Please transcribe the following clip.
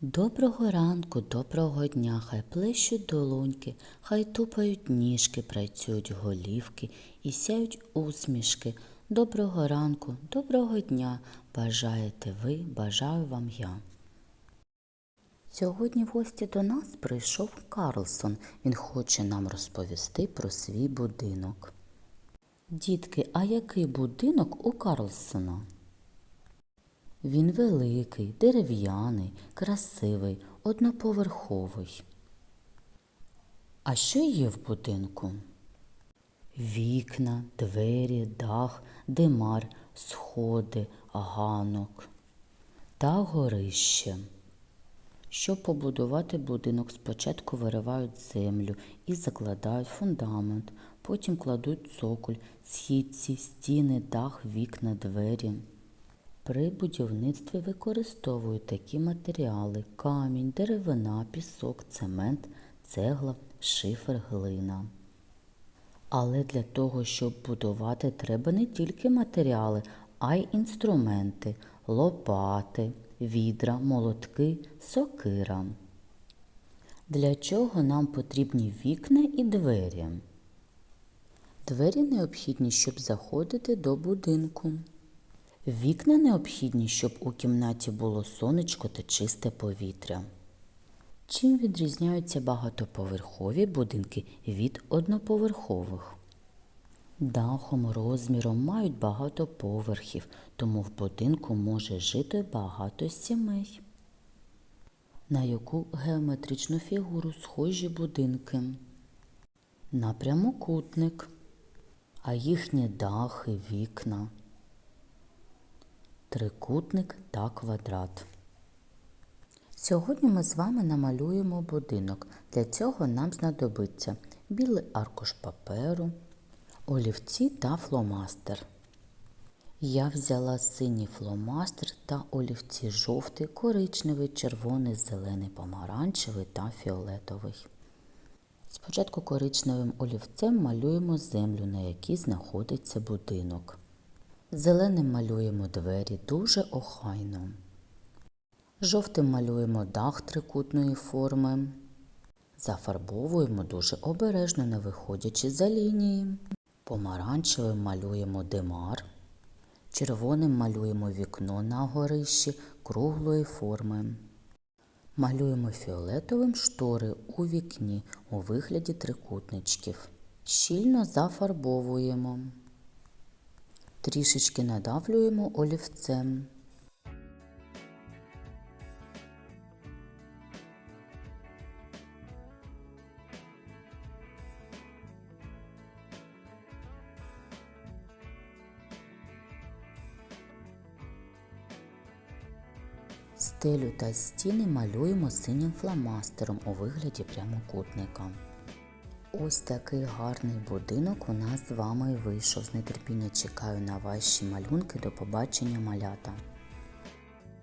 Доброго ранку, доброго дня, хай плещуть долоньки, хай тупають ніжки, працюють голівки і сяють усмішки. Доброго ранку, доброго дня, бажаєте ви, бажаю вам я. Сьогодні в гості до нас прийшов Карлсон. Він хоче нам розповісти про свій будинок. Дітки, а який будинок у Карлсона? Він великий, дерев'яний, красивий, одноповерховий. А що є в будинку? Вікна, двері, дах, димар, сходи, ганок та горище. Щоб побудувати будинок, спочатку виривають землю і закладають фундамент, потім кладуть цоколь, східці, стіни, дах, вікна, двері. При будівництві використовують такі матеріали: камінь, деревина, пісок, цемент, цегла, шифер, глина. Але для того, щоб будувати, треба не тільки матеріали, а й інструменти лопати, відра, молотки, сокира. Для чого нам потрібні вікна і двері? Двері необхідні, щоб заходити до будинку. Вікна необхідні, щоб у кімнаті було сонечко та чисте повітря. Чим відрізняються багатоповерхові будинки від одноповерхових? Дахом, розміром мають багато поверхів, тому в будинку може жити багато сімей. На яку геометричну фігуру схожі будинки? На прямокутник, а їхні дахи, вікна трикутник та квадрат. Сьогодні ми з вами намалюємо будинок. Для цього нам знадобиться білий аркуш паперу, олівці та фломастер. Я взяла синій фломастер та олівці жовтий, коричневий, червоний, зелений, помаранчевий та фіолетовий. Спочатку коричневим олівцем малюємо землю, на якій знаходиться будинок. Зеленим малюємо двері дуже охайно. Жовтим малюємо дах трикутної форми. Зафарбовуємо дуже обережно, не виходячи за лінії. Помаранчевим малюємо димар. Червоним малюємо вікно на горищі круглої форми. Малюємо фіолетовим штори у вікні у вигляді трикутничків. Щільно зафарбовуємо. Трішечки надавлюємо олівцем. Стелю та стіни малюємо синім фломастером у вигляді прямокутника. Ось такий гарний будинок у нас з вами вийшов. З нетерпіння чекаю на ваші малюнки. До побачення малята.